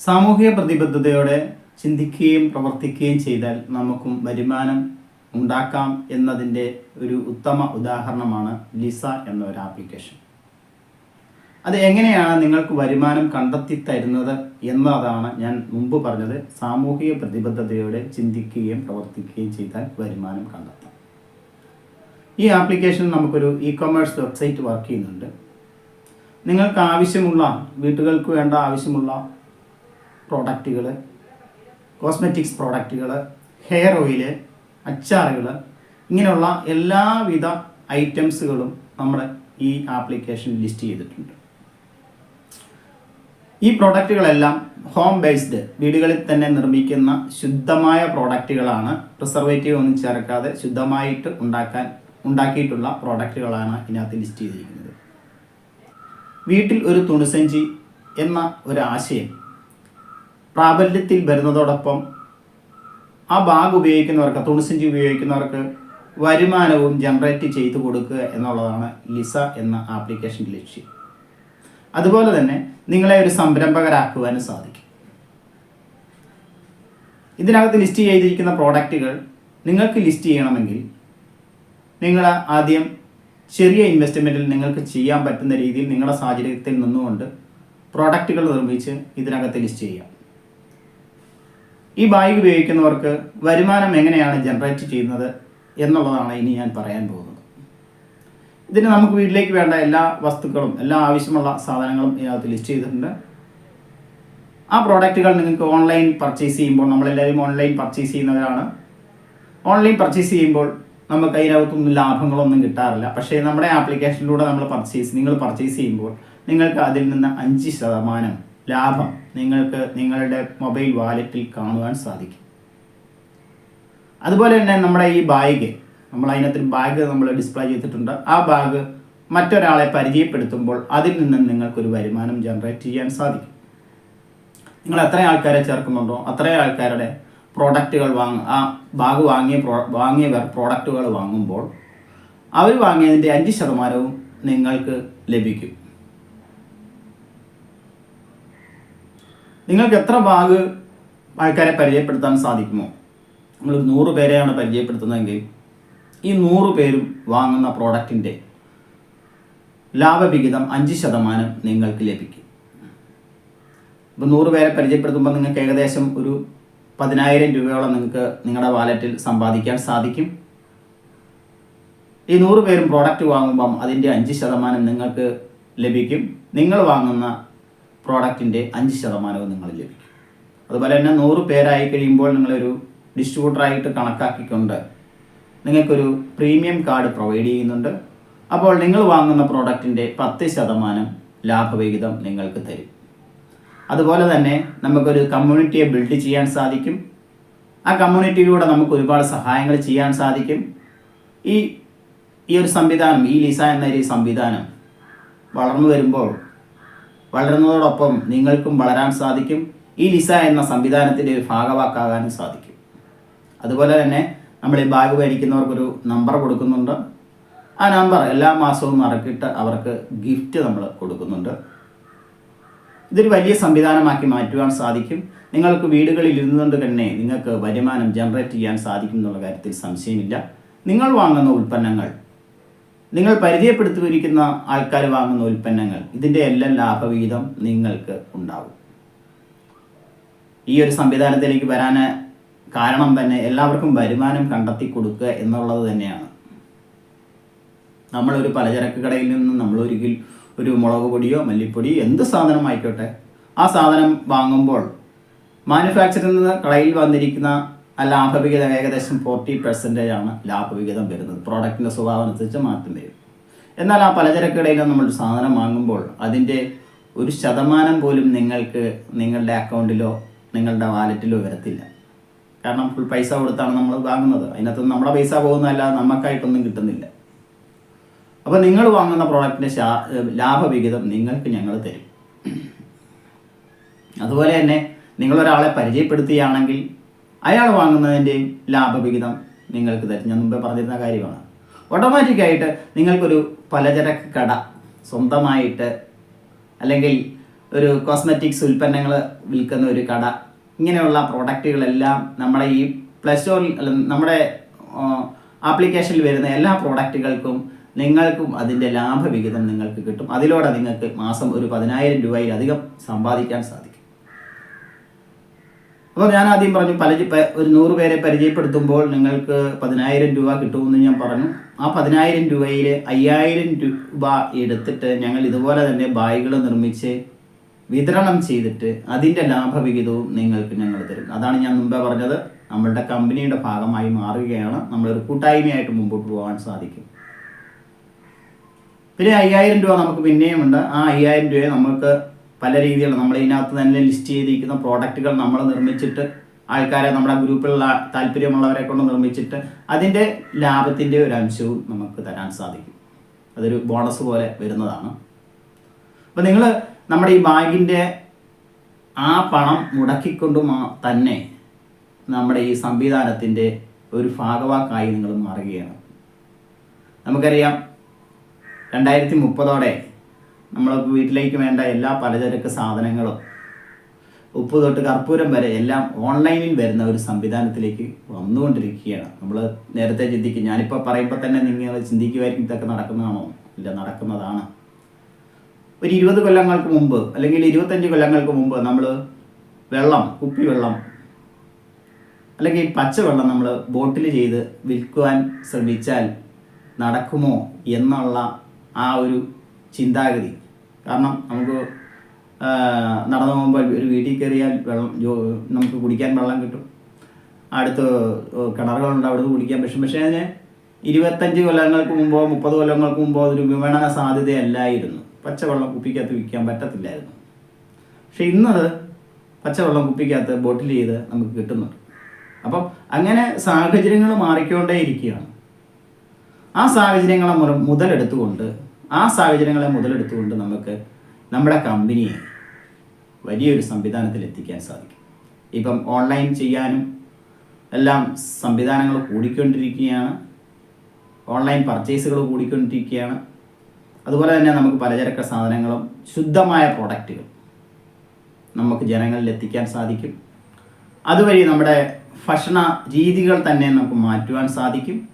സാമൂഹിക പ്രതിബദ്ധതയോടെ ചിന്തിക്കുകയും പ്രവർത്തിക്കുകയും ചെയ്താൽ നമുക്കും വരുമാനം ഉണ്ടാക്കാം എന്നതിന്റെ ഒരു ഉത്തമ ഉദാഹരണമാണ് ലിസ എന്ന ഒരു ആപ്ലിക്കേഷൻ. അത് എങ്ങനെയാണ് നിങ്ങൾക്ക് വരുമാനം കണ്ടെത്തി തരുന്നത് എന്നതാണ് ഞാൻ മുമ്പ് പറഞ്ഞത്. സാമൂഹിക പ്രതിബദ്ധതയോടെ ചിന്തിക്കുകയും പ്രവർത്തിക്കുകയും ചെയ്താൽ വരുമാനം കണ്ടെത്താം. ഈ ആപ്ലിക്കേഷൻ നമുക്കൊരു ഇ കൊമേഴ്സ് വെബ്സൈറ്റ് വർക്ക് ചെയ്യുന്നുണ്ട്. നിങ്ങൾക്ക് ആവശ്യമുള്ള വീട്ടുകൾക്ക് വേണ്ട ആവശ്യമുള്ള പ്രോഡക്റ്റുകൾ കോസ്മെറ്റിക്സ് പ്രോഡക്റ്റുകൾ ഹെയർ ഓയിൽ അച്ചാറുകൾ ഇങ്ങനെയുള്ള എല്ലാവിധ ഐറ്റംസുകളും നമ്മൾ ഈ ആപ്ലിക്കേഷൻ ലിസ്റ്റ് ചെയ്തിട്ടുണ്ട്. ഈ പ്രോഡക്റ്റുകളെല്ലാം ഹോം ബേസ്ഡ് വീടുകളിൽ തന്നെ നിർമ്മിക്കുന്ന ശുദ്ധമായ പ്രോഡക്റ്റുകളാണ് പ്രിസർവേറ്റീവ് ഒന്നും ചേർക്കാതെ ശുദ്ധമായിട്ട് ഉണ്ടാക്കാൻ ഉണ്ടാക്കിയിട്ടുള്ള പ്രോഡക്റ്റുകളാണ് ഇതിനകത്ത് ലിസ്റ്റ് ചെയ്തിരിക്കുന്നത്. വീട്ടിൽ ഒരു തുണിസഞ്ചി എന്ന ഒരു ആശയം പ്രാബല്യത്തിൽ വരുന്നതോടൊപ്പം ആ ബാഗ് ഉപയോഗിക്കുന്നവർക്ക് തുണിസഞ്ചി ഉപയോഗിക്കുന്നവർക്ക് വരുമാനവും ജനറേറ്റ് ചെയ്തു കൊടുക്കുക എന്നുള്ളതാണ് ലിസ എന്ന ആപ്ലിക്കേഷന്റെ ലക്ഷ്യം. അതുപോലെ തന്നെ നിങ്ങളെ ഒരു സംരംഭകരാക്കുവാനും സാധിക്കും. ഇതിനകത്ത് ലിസ്റ്റ് ചെയ്തിരിക്കുന്ന പ്രോഡക്റ്റുകൾ നിങ്ങൾക്ക് ലിസ്റ്റ് ചെയ്യണമെങ്കിൽ നിങ്ങൾ ആദ്യം ചെറിയ ഇൻവെസ്റ്റ്മെന്റിൽ നിങ്ങൾക്ക് ചെയ്യാൻ പറ്റുന്ന രീതിയിൽ നിങ്ങളുടെ സാഹചര്യത്തിൽ നിന്നുകൊണ്ട് പ്രോഡക്റ്റുകൾ നിർമ്മിച്ച് ഇതിനകത്ത് ലിസ്റ്റ് ചെയ്യാം. ഈ ബാഗ് ഉപയോഗിക്കുന്നവർക്ക് വരുമാനം എങ്ങനെയാണ് ജനറേറ്റ് ചെയ്യുന്നത് എന്നുള്ളതാണ് ഇനി ഞാൻ പറയാൻ പോകുന്നത്. ഇതിന് നമുക്ക് വീട്ടിലേക്ക് വേണ്ട എല്ലാ വസ്തുക്കളും എല്ലാ ആവശ്യമുള്ള സാധനങ്ങളും ഇതിനകത്ത് ലിസ്റ്റ് ചെയ്തിട്ടുണ്ട്. ആ പ്രോഡക്റ്റുകൾ നിങ്ങൾക്ക് ഓൺലൈൻ പർച്ചേസ് ചെയ്യുമ്പോൾ നമ്മളെല്ലാവരും ഓൺലൈൻ പർച്ചേസ് ചെയ്യുന്നവരാണ്. ഓൺലൈൻ പർച്ചേസ് ചെയ്യുമ്പോൾ നമുക്ക് അതിനകത്തൊന്നും ലാഭങ്ങളൊന്നും കിട്ടാറില്ല. പക്ഷേ നമ്മുടെ ആപ്ലിക്കേഷനിലൂടെ നമ്മൾ പർച്ചേസ് നിങ്ങൾ പർച്ചേസ് ചെയ്യുമ്പോൾ നിങ്ങൾക്ക് അതിൽ നിന്ന് അഞ്ച് ശതമാനം ലാഭം നിങ്ങൾക്ക് നിങ്ങളുടെ മൊബൈൽ വാലറ്റിൽ കാണുവാൻ സാധിക്കും. അതുപോലെ തന്നെ നമ്മുടെ ഈ ബാഗ് നമ്മൾ അതിനകത്ത് ബാഗ് നമ്മൾ ഡിസ്പ്ലേ ചെയ്തിട്ടുണ്ട്. ആ ബാഗ് മറ്റൊരാളെ പരിചയപ്പെടുത്തുമ്പോൾ അതിൽ നിന്നും നിങ്ങൾക്കൊരു വരുമാനം ജനറേറ്റ് ചെയ്യാൻ സാധിക്കും. നിങ്ങൾ എത്ര ആൾക്കാരെ ചേർക്കുന്നുണ്ടോ അത്രയും ആൾക്കാരുടെ പ്രോഡക്റ്റുകൾ വാങ്ങ ആ ബാഗ് വാങ്ങിയ പ്രോ വാങ്ങിയ പ്രോഡക്റ്റുകൾ വാങ്ങുമ്പോൾ അവർ വാങ്ങിയതിന്റെ അഞ്ച് ശതമാനവും നിങ്ങൾക്ക് ലഭിക്കും. നിങ്ങൾക്ക് എത്ര ഭാഗ് ആൾക്കാരെ പരിചയപ്പെടുത്താൻ സാധിക്കുമോ? നമ്മൾ നൂറ് പേരെയാണ് പരിചയപ്പെടുത്തുന്നതെങ്കിൽ ഈ നൂറ് പേരും വാങ്ങുന്ന പ്രോഡക്റ്റിന്റെ ലാഭവിഹിതം അഞ്ച് ശതമാനം നിങ്ങൾക്ക് ലഭിക്കും. ഇപ്പോൾ നൂറ് പേരെ പരിചയപ്പെടുത്തുമ്പോൾ നിങ്ങൾക്ക് ഏകദേശം ഒരു പതിനായിരം രൂപയോളം നിങ്ങൾക്ക് നിങ്ങളുടെ വാലറ്റിൽ സമ്പാദിക്കാൻ സാധിക്കും. ഈ നൂറ് പേരും പ്രോഡക്റ്റ് വാങ്ങുമ്പം അതിന്റെ അഞ്ച് ശതമാനം നിങ്ങൾക്ക് ലഭിക്കും. നിങ്ങൾ വാങ്ങുന്ന പ്രോഡക്റ്റിന്റെ അഞ്ച് ശതമാനവും നിങ്ങൾ ലഭിക്കും. അതുപോലെ തന്നെ നൂറ് പേരായി കഴിയുമ്പോൾ നിങ്ങളൊരു ഡിസ്ട്രിബ്യൂട്ടറായിട്ട് കണക്കാക്കിക്കൊണ്ട് നിങ്ങൾക്കൊരു പ്രീമിയം കാർഡ് പ്രൊവൈഡ് ചെയ്യുന്നുണ്ട്. അപ്പോൾ നിങ്ങൾ വാങ്ങുന്ന പ്രോഡക്റ്റിന്റെ പത്ത് ശതമാനം ലാഭവിഹിതം നിങ്ങൾക്ക് തരും. അതുപോലെ തന്നെ നമുക്കൊരു കമ്മ്യൂണിറ്റിയെ ബിൽഡ് ചെയ്യാൻ സാധിക്കും. ആ കമ്മ്യൂണിറ്റിയിലൂടെ നമുക്ക് ഒരുപാട് സഹായങ്ങൾ ചെയ്യാൻ സാധിക്കും. ഈ ഈ ഒരു സംവിധാനം ഈ ലിസ എന്ന ഒരു സംവിധാനം വളർന്നു വരുമ്പോൾ വളരുന്നതോടൊപ്പം നിങ്ങൾക്കും വളരാൻ സാധിക്കും. ഈ ലിസ എന്ന സംവിധാനത്തിന്റെ ഒരു ഭാഗവാക്കാകാനും സാധിക്കും. അതുപോലെ തന്നെ നമ്മൾ ഈ ബാഗ് മേടിക്കുന്നവർക്കൊരു നമ്പർ കൊടുക്കുന്നുണ്ട്. ആ നമ്പർ എല്ലാ മാസവും മറക്കിട്ട് അവർക്ക് ഗിഫ്റ്റ് നമ്മൾ കൊടുക്കുന്നുണ്ട്. ഇതൊരു വലിയ സംവിധാനമാക്കി മാറ്റുവാൻ സാധിക്കും. നിങ്ങൾക്ക് വീടുകളിൽ ഇരുന്നുകൊണ്ട് തന്നെ നിങ്ങൾക്ക് വരുമാനം ജനറേറ്റ് ചെയ്യാൻ സാധിക്കും എന്നുള്ള കാര്യത്തിൽ സംശയമില്ല. നിങ്ങൾ വാങ്ങുന്ന ഉൽപ്പന്നങ്ങൾ നിങ്ങൾ പരിചയപ്പെടുത്തിയിരിക്കുന്ന ആൾക്കാർ വാങ്ങുന്ന ഉൽപ്പന്നങ്ങൾ ഇതിന്റെ എല്ലാം ലാഭവിഹിതം നിങ്ങൾക്ക് ഉണ്ടാവും. ഈ ഒരു സംവിധാനത്തിലേക്ക് വരാൻ കാരണം തന്നെ എല്ലാവർക്കും വരുമാനം കണ്ടെത്തി കൊടുക്കുക എന്നുള്ളത് തന്നെയാണ്. നമ്മളൊരു പലചരക്ക് കടയിൽ നിന്ന് നമ്മൾ ഒരിക്കൽ ഒരു മുളക് പൊടിയോ മല്ലിപ്പൊടിയോ എന്ത് സാധനമായിക്കോട്ടെ ആ സാധനം വാങ്ങുമ്പോൾ മാനുഫാക്ചറിൽ നിന്ന് കടയിൽ വന്നിരിക്കുന്ന ആ ഏകദേശം ഫോർട്ടി പെർസെന്റേജ് ആണ് ലാഭവിഹിതം വരുന്നത്. പ്രോഡക്റ്റിന്റെ സ്വഭാവം അനുസരിച്ച് മാറ്റം വരും. എന്നാൽ ആ പലചരക്ക് കടയിൽ നമ്മൾ സാധനം വാങ്ങുമ്പോൾ അതിന്റെ ഒരു ശതമാനം പോലും നിങ്ങൾക്ക് നിങ്ങളുടെ അക്കൗണ്ടിലോ നിങ്ങളുടെ വാലറ്റിലോ വരത്തില്ല. കാരണം ഫുൾ പൈസ കൊടുത്താണ് നമ്മൾ വാങ്ങുന്നത്. അതിനകത്ത് നമ്മുടെ പൈസ പോകുന്നതല്ലാതെ നമുക്കായിട്ടൊന്നും കിട്ടുന്നില്ല. അപ്പോൾ നിങ്ങൾ വാങ്ങുന്ന പ്രോഡക്റ്റിന്റെ ലാഭവിഹിതം നിങ്ങൾക്ക് ഞങ്ങൾ തരും. അതുപോലെ തന്നെ നിങ്ങളൊരാളെ പരിചയപ്പെടുത്തുകയാണെങ്കിൽ അയാൾ വാങ്ങുന്നതിന്റെയും ലാഭവിഹിതം നിങ്ങൾക്ക് തരും. ഞാൻ മുമ്പേ പറഞ്ഞിരുന്ന കാര്യമാണ്. ഓട്ടോമാറ്റിക്കായിട്ട് നിങ്ങൾക്കൊരു പലചരക്ക് കട സ്വന്തമായിട്ട് അല്ലെങ്കിൽ ഒരു കോസ്മെറ്റിക്സ് ഉൽപ്പന്നങ്ങൾ വിൽക്കുന്ന ഒരു കട ഇങ്ങനെയുള്ള പ്രോഡക്റ്റുകളെല്ലാം നമ്മുടെ ഈ പ്ലസ് സ്റ്റോറിൽ നമ്മുടെ ആപ്ലിക്കേഷനിൽ വരുന്ന എല്ലാ പ്രോഡക്റ്റുകൾക്കും നിങ്ങൾക്കും അതിന്റെ ലാഭവിഹിതം നിങ്ങൾക്ക് കിട്ടും. അതിലൂടെ നിങ്ങൾക്ക് മാസം ഒരു പതിനായിരം രൂപയിലധികം സമ്പാദിക്കാൻ സാധിക്കും. അപ്പോൾ ഞാൻ ആദ്യം പറഞ്ഞു പല ഒരു നൂറ് പേരെ പരിചയപ്പെടുത്തുമ്പോൾ നിങ്ങൾക്ക് പതിനായിരം രൂപ കിട്ടുമെന്ന് ഞാൻ പറഞ്ഞു. ആ പതിനായിരം രൂപയിൽ അയ്യായിരം രൂപ എടുത്തിട്ട് ഞങ്ങൾ ഇതുപോലെ തന്നെ ബായികൾ നിർമ്മിച്ച് വിതരണം ചെയ്തിട്ട് അതിന്റെ ലാഭവിഹിതവും നിങ്ങൾക്ക് ഞങ്ങൾ തരും. അതാണ് ഞാൻ മുമ്പേ പറഞ്ഞത്. നമ്മളുടെ കമ്പനിയുടെ ഭാഗമായി മാറുകയാണ്. നമ്മളൊരു കൂട്ടായ്മയായിട്ട് മുമ്പോട്ട് പോകാൻ സാധിക്കും. പിന്നെ അയ്യായിരം രൂപ നമുക്ക് പിന്നെയുമുണ്ട് ആ അയ്യായിരം രൂപയെ നമുക്ക് പല രീതിയിലുള്ള നമ്മൾ ഇതിനകത്ത് തന്നെ ലിസ്റ്റ് ചെയ്തിരിക്കുന്ന പ്രോഡക്റ്റുകൾ നമ്മൾ നിർമ്മിച്ചിട്ട് ആൾക്കാരെ നമ്മുടെ ഗ്രൂപ്പിലുള്ള താല്പര്യമുള്ളവരെ കൊണ്ട് നിർമ്മിച്ചിട്ട് അതിന്റെ ലാഭത്തിന്റെ ഒരു അംശവും നമുക്ക് തരാൻ സാധിക്കും. അതൊരു ബോണസ് പോലെ വരുന്നതാണ്. അപ്പോൾ നിങ്ങൾ നമ്മുടെ ഈ ബാഗിന്റെ ആ പണം മുടക്കിക്കൊണ്ട് തന്നെ നമ്മുടെ ഈ സംവിധാനത്തിന്റെ ഒരു ഭാഗവാക്കായി നിങ്ങൾ മാറുകയാണ്. നമുക്കറിയാം രണ്ടായിരത്തി മുപ്പതോടെ നമ്മൾ വീട്ടിലേക്ക് വേണ്ട എല്ലാ പലചരക്ക് സാധനങ്ങളും ഉപ്പ് തൊട്ട് കർപ്പൂരം വരെ എല്ലാം ഓൺലൈനിൽ വരുന്ന ഒരു സംവിധാനത്തിലേക്ക് വന്നുകൊണ്ടിരിക്കുകയാണ്. നമ്മൾ നേരത്തെ ചിന്തിക്കും. ഞാനിപ്പോൾ പറയുമ്പോൾ തന്നെ നിങ്ങൾ ചിന്തിക്കുമായിരിക്കും ഇതൊക്കെ നടക്കുന്നതാണോ? ഇല്ല നടക്കുന്നതാണ്. ഒരു ഇരുപത് കൊല്ലങ്ങൾക്ക് മുമ്പ് അല്ലെങ്കിൽ ഇരുപത്തഞ്ച് കൊല്ലങ്ങൾക്ക് മുമ്പ് നമ്മൾ വെള്ളം കുപ്പി വെള്ളം അല്ലെങ്കിൽ പച്ചവെള്ളം നമ്മൾ ബോട്ടിൽ ചെയ്ത് വിൽക്കുവാൻ ശ്രമിച്ചാൽ നടക്കുമോ എന്നുള്ള ആ ഒരു ചിന്താഗതി. കാരണം നമുക്ക് നടന്നു പോകുമ്പോൾ ഒരു വീട്ടിൽ കയറിയാൽ വെള്ളം നമുക്ക് കുടിക്കാൻ വെള്ളം കിട്ടും. അടുത്ത് കിണറുകളുണ്ട് അവിടുന്ന് കുടിക്കാൻ പക്ഷേ പക്ഷേ അതിന് ഇരുപത്തഞ്ച് കൊല്ലങ്ങൾക്ക് മുമ്പോ മുപ്പത് കൊല്ലങ്ങൾക്ക് മുമ്പോ അതൊരു വിപണന സാധ്യതയല്ലായിരുന്നു. പച്ചവെള്ളം കുപ്പിക്കകത്ത് വിൽക്കാൻ പറ്റത്തില്ലായിരുന്നു. പക്ഷെ ഇന്നത് പച്ചവെള്ളം കുപ്പിക്കകത്ത് ബോട്ടിൽ ചെയ്ത് നമുക്ക് കിട്ടുന്നുണ്ട്. അപ്പം അങ്ങനെ സാഹചര്യങ്ങൾ മാറിക്കൊണ്ടേ ഇരിക്കുകയാണ് ആ സാഹചര്യങ്ങളെ മുതലെടുത്തുകൊണ്ട് ആ സാഹചര്യങ്ങളെ മുതലെടുത്തുകൊണ്ട് നമുക്ക് നമ്മുടെ കമ്പനിയെ വലിയൊരു സംവിധാനത്തിൽ എത്തിക്കാൻ സാധിക്കും. ഇപ്പം ഓൺലൈൻ ചെയ്യാനും എല്ലാം സംവിധാനങ്ങൾ കൂടിക്കൊണ്ടിരിക്കുകയാണ്. ഓൺലൈൻ പർച്ചേസുകൾ കൂടിക്കൊണ്ടിരിക്കുകയാണ്. അതുപോലെ തന്നെ നമുക്ക് പലചരക്ക് സാധനങ്ങളും ശുദ്ധമായ പ്രോഡക്റ്റുകൾ നമുക്ക് ജനങ്ങളിൽ എത്തിക്കാൻ സാധിക്കും. അതുവഴി നമ്മുടെ ഭക്ഷണ രീതികൾ തന്നെ നമുക്ക് മാറ്റുവാൻ സാധിക്കും.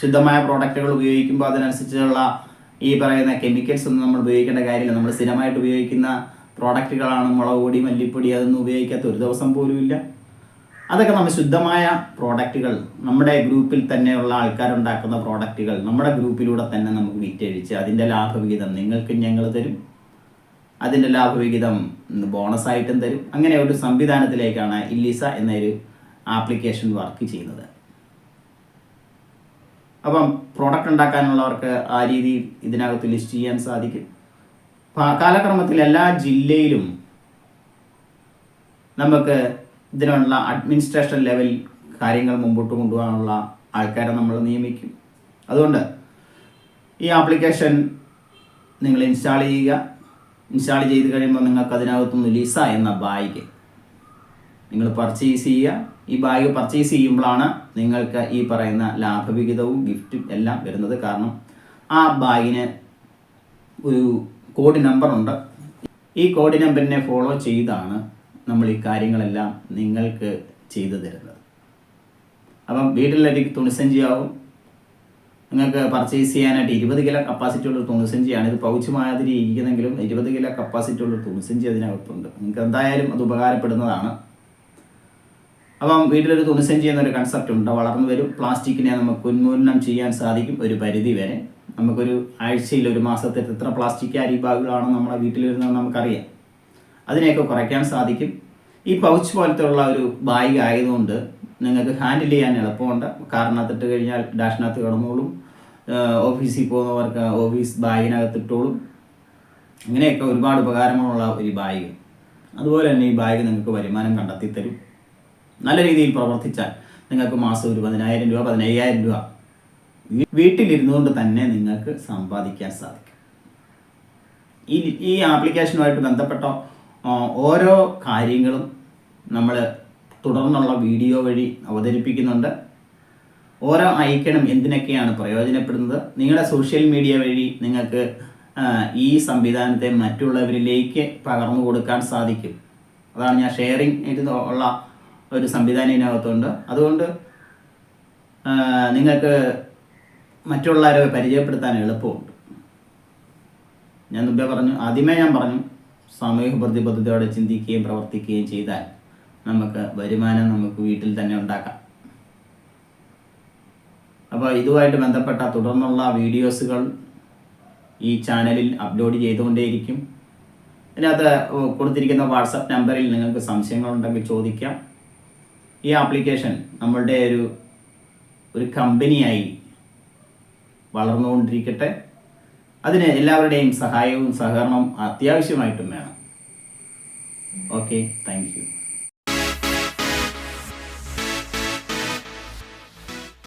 ശുദ്ധമായ പ്രോഡക്റ്റുകൾ ഉപയോഗിക്കുമ്പോൾ അതിനനുസരിച്ചുള്ള ഈ പറയുന്ന കെമിക്കൽസ് ഒന്നും നമ്മൾ ഉപയോഗിക്കേണ്ട കാര്യമില്ല. നമ്മൾ സ്ഥിരമായിട്ട് ഉപയോഗിക്കുന്ന പ്രോഡക്റ്റുകളാണ് മുളക് പൊടി മല്ലിപ്പൊടി അതൊന്നും ഉപയോഗിക്കാത്ത ഒരു ദിവസം പോലും ഇല്ല. അതൊക്കെ നമ്മൾ ശുദ്ധമായ പ്രോഡക്റ്റുകൾ നമ്മുടെ ഗ്രൂപ്പിൽ തന്നെയുള്ള ആൾക്കാരുണ്ടാക്കുന്ന പ്രോഡക്റ്റുകൾ നമ്മുടെ ഗ്രൂപ്പിലൂടെ തന്നെ നമുക്ക് വിറ്റഴിച്ച് അതിന്റെ ലാഭവിഹിതം നിങ്ങൾക്ക് ഞങ്ങൾ തരും. അതിന്റെ ലാഭവിഹിതം ബോണസായിട്ടും തരും. അങ്ങനെ ഒരു സംവിധാനത്തിലേക്കാണ് ഇല്ലിസ എന്നൊരു ആപ്ലിക്കേഷൻ വർക്ക് ചെയ്യുന്നത്. അപ്പം പ്രോഡക്റ്റ് ഉണ്ടാക്കാനുള്ളവർക്ക് ആ രീതിയിൽ ഇതിനകത്ത് ലിസ്റ്റ് ചെയ്യാൻ സാധിക്കും. കാലക്രമത്തിൽ എല്ലാ ജില്ലയിലും നമുക്ക് ഇതിനുള്ള അഡ്മിനിസ്ട്രേഷൻ ലെവൽ കാര്യങ്ങൾ മുമ്പോട്ട് കൊണ്ടുപോകാനുള്ള ആൾക്കാരെ നമ്മൾ നിയമിക്കും. അതുകൊണ്ട് ഈ ആപ്ലിക്കേഷൻ നിങ്ങൾ ഇൻസ്റ്റാൾ ചെയ്യുക. ഇൻസ്റ്റാൾ ചെയ്ത് കഴിയുമ്പോൾ നിങ്ങൾക്ക് അതിനകത്തുനിന്ന് ലിസ എന്ന ബാഗ് നിങ്ങൾ പർച്ചേസ് ചെയ്യുക. ഈ ബാഗ് പർച്ചേസ് ചെയ്യുമ്പോഴാണ് നിങ്ങൾക്ക് ഈ പറയുന്ന ലാഭവിഹിതവും ഗിഫ്റ്റും എല്ലാം വരുന്നത്. കാരണം ആ ബാഗിന് ഒരു കോഡ് നമ്പറുണ്ട് ഈ കോഡ് നമ്പറിനെ ഫോളോ ചെയ്താണ് നമ്മൾ ഈ കാര്യങ്ങളെല്ലാം നിങ്ങൾക്ക് ചെയ്തു തരുന്നത്. അപ്പം വീട്ടിലേക്ക് തുണിസഞ്ചിയാവും നിങ്ങൾക്ക് പർച്ചേസ് ചെയ്യാനായിട്ട് ഇരുപത് കിലോ കപ്പാസിറ്റി ഉള്ള ഒരു തുണിസഞ്ചിയാണ്. ഇത് പൗച്ച് മാതിരി ഇരിക്കുന്നെങ്കിലും ഇരുപത് കിലോ കപ്പാസിറ്റി ഉള്ള ഒരു തുണിസഞ്ചി അതിനകത്തുണ്ട്. നിങ്ങൾക്ക് എന്തായാലും അത് ഉപകാരപ്പെടുന്നതാണ്. അപ്പം വീട്ടിലൊരു തുണിസഞ്ചി എന്നൊരു കൺസെപ്റ്റ് ഉണ്ട്. വളർന്നു വരും. പ്ലാസ്റ്റിക്കിനെ നമുക്ക് ഉന്മൂലനം ചെയ്യാൻ സാധിക്കും ഒരു പരിധി വരെ. നമുക്കൊരു ആഴ്ചയിൽ ഒരു മാസത്തെ എത്ര പ്ലാസ്റ്റിക് അരി ബാഗുകളാണ് നമ്മുടെ വീട്ടിൽ വരുന്നതെന്ന് നമുക്കറിയാം. അതിനെയൊക്കെ കുറയ്ക്കാൻ സാധിക്കും. ഈ പൗച്ച് പോലത്തെ ഉള്ള ഒരു ബാഗ് ആയതുകൊണ്ട് നിങ്ങൾക്ക് ഹാൻഡിൽ ചെയ്യാൻ എളുപ്പമുണ്ട്. കാറിനകത്തിട്ട് കഴിഞ്ഞാൽ ഡാഷിനകത്ത് കിടന്നോളും. ഓഫീസിൽ പോകുന്നവർക്ക് ഓഫീസ് ബാഗിനകത്ത് ഇട്ടോളും. അങ്ങനെയൊക്കെ ഒരുപാട് ഉപകാരങ്ങളുള്ള ഒരു ബാഗ്. അതുപോലെ തന്നെ ഈ ബാഗ് നിങ്ങൾക്ക് വരുമാനം കണ്ടെത്തി തരും നല്ല രീതിയിൽ പ്രവർത്തിച്ചാൽ നിങ്ങൾക്ക് മാസം ഒരു പതിനായിരം രൂപ പതിനയ്യായിരം രൂപ വീട്ടിലിരുന്നു കൊണ്ട് തന്നെ നിങ്ങൾക്ക് സമ്പാദിക്കാൻ സാധിക്കും. ഈ ഈ ആപ്ലിക്കേഷനുമായിട്ട് ബന്ധപ്പെട്ട ഓരോ കാര്യങ്ങളും നമ്മൾ തുടർന്നുള്ള വീഡിയോ വഴി അവതരിപ്പിക്കുന്നുണ്ട്. ഓരോ ഐക്കണും എന്തിനൊക്കെയാണ് പ്രയോജനപ്പെടുന്നത്? നിങ്ങളുടെ സോഷ്യൽ മീഡിയ വഴി നിങ്ങൾക്ക് ഈ സംവിധാനത്തെ മറ്റുള്ളവരിലേക്ക് പകർന്നു കൊടുക്കാൻ സാധിക്കും. അതാണ് ഞാൻ ഷെയറിംഗ് ഉള്ള ഒരു സംവിധാനം ഇതിനകത്തുണ്ട്. അതുകൊണ്ട് നിങ്ങൾക്ക് മറ്റുള്ളവരെ പരിചയപ്പെടുത്താൻ എളുപ്പമുണ്ട്. ഞാൻ മുമ്പേ പറഞ്ഞു ആദ്യമേ ഞാൻ പറഞ്ഞു സാമൂഹിക പ്രതിബദ്ധതയോടെ ചിന്തിക്കുകയും പ്രവർത്തിക്കുകയും ചെയ്താൽ നമുക്ക് വരുമാനം നമുക്ക് വീട്ടിൽ തന്നെ ഉണ്ടാക്കാം. അപ്പോൾ ഇതുമായിട്ട് ബന്ധപ്പെട്ട തുടർന്നുള്ള വീഡിയോസുകൾ ഈ ചാനലിൽ അപ്ലോഡ് ചെയ്തുകൊണ്ടേയിരിക്കും. ഇതിനകത്ത് കൊടുത്തിരിക്കുന്ന വാട്സപ്പ് നമ്പറിൽ നിങ്ങൾക്ക് സംശയങ്ങളുണ്ടെങ്കിൽ ചോദിക്കാം. ഈ ആപ്ലിക്കേഷൻ നമ്മളുടെ ഒരു ഒരു കമ്പനിയായി വളർന്നുകൊണ്ടിരിക്കട്ടെ. അതിന് എല്ലാവരുടെയും സഹായവും സഹകരണവും അത്യാവശ്യമായിട്ടും വേണം. Okay thank